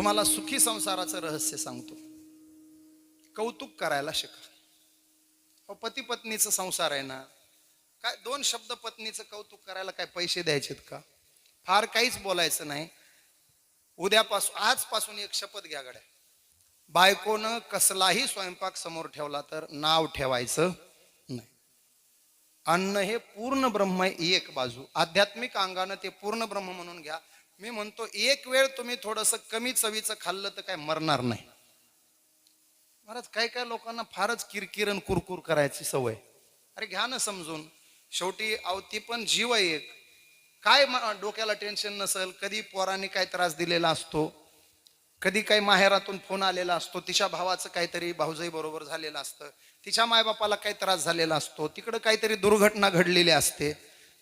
तुम्हाला सुखी संसाराचं रहस्य सांगतो. कौतुक करायला शिका. अहो, पती पत्नीचं संसार आहे ना काय दोन शब्द पत्नीचं कौतुक करायला काय पैसे द्यायचेत का? फार काहीच बोलायचं नाही. उद्यापासून आजपासून एक शपथ घ्या गड्या. बायकोनं कसलाही स्वयंपाक समोर ठेवला तर नाव ठेवायचं नाही. अन्न हे पूर्ण ब्रह्म आहे एक बाजू. आध्यात्मिक अंगानं ते पूर्ण ब्रह्म म्हणून घ्या. मी म्हणतो एक वेळ तुम्ही थोडस कमी चवीचं खाल्लं तर काय मरणार नाही. महाराज काय काय लोकांना फारच किरकिरण कुरकुर करायची सवय. अरे घ्या ना समजून. शेवटी अवती पण जीव आहे एक. काय म- डोक्याला टेन्शन नसेल कधी पोरांनी काय त्रास दिलेला असतो कधी काही माहेरातून फोन आलेला असतो तिच्या भावाचं काहीतरी भाऊजाई बरोबर झालेलं असतं तिच्या मायबापाला काही त्रास झालेला असतो तिकडं काहीतरी दुर्घटना घडलेली असते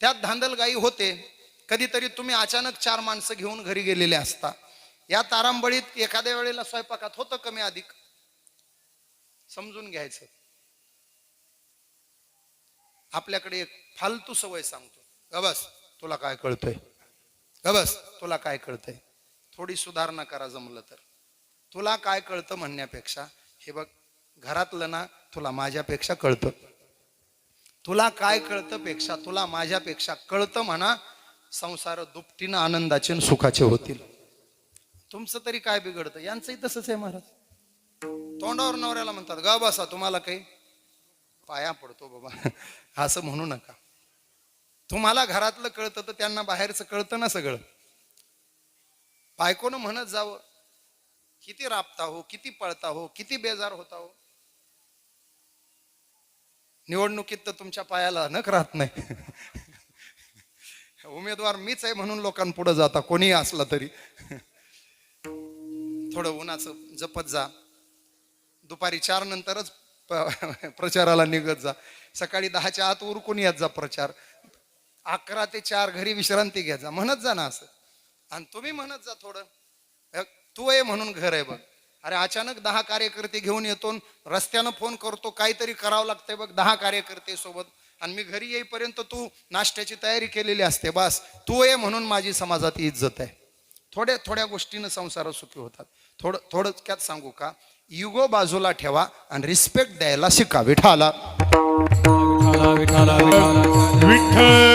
त्यात धांदलगाई होते. कधीतरी तुम्ही अचानक चार माणसं घेऊन घरी गेलेले असता. या तारांबळीत एखाद्या वेळेला स्वयंपाकात होतं कमी अधिक? समजून घ्यायचं. आपल्याकडे एक फालतू सवय सांगतो. गबस तुला काय कळतंय? गबस तुला काय कळतंय? थोडी सुधारणा करा जमलं तर. तुला काय कळतं म्हणण्यापेक्षा हे बघ घरातलं ना तुला माझ्यापेक्षा कळतं. तुला काय कळतं पेक्षा तुला माझ्यापेक्षा कळतं म्हणा संसार दुपटीनं आनंदाचे आणि सुखाचे होतील. तुमचं तरी काय बिघडतं? यांचंही तसंच आहे महाराज. तोंडावर नवऱ्याला म्हणतात गा बसा तुम्हाला काही पाया पडतो बाबा. असं म्हणू नका. तुम्हाला घरातलं कळतं तर त्यांना बाहेरचं कळतं ना सगळं. बायकोनं म्हणत जावं किती राबता हो किती पळता हो किती बेजार होता हो. निवडणुकीत तर तुमच्या पायाला नक राहत नाही. उमेदवार मीच आहे म्हणून लोकांपुढे जाता कोणी असला तरी. थोडं उन्हाचं जपत जा. दुपारी चार नंतरच प्रचाराला निघत जा. सकाळी दहाच्या आत उरकून येत जा प्रचार. अकरा ते चार घरी विश्रांती घ्या जा. म्हणत जा ना असं. आणि तुम्ही म्हणत जा थोडं. तू आहे म्हणून घर आहे बघ. अरे अचानक दहा कार्यकर्ते घेऊन येतो रस्त्यानं फोन करतो काहीतरी करावं लागतंय बघ दहा कार्यकर्ते सोबत आणि मी घरी येईपर्यंत तू नाश्त्याची तयारी केलेली असते बस. तू ये म्हणून माझी समाजात इज्जत आहे. थोड्या थोड्या गोष्टीनं संसार सुखी होतात. थोडं थोडक्यात सांगू का? युगो बाजूला ठेवा आणि रिस्पेक्ट द्यायला शिका विठाला विठाला विठाला विठाला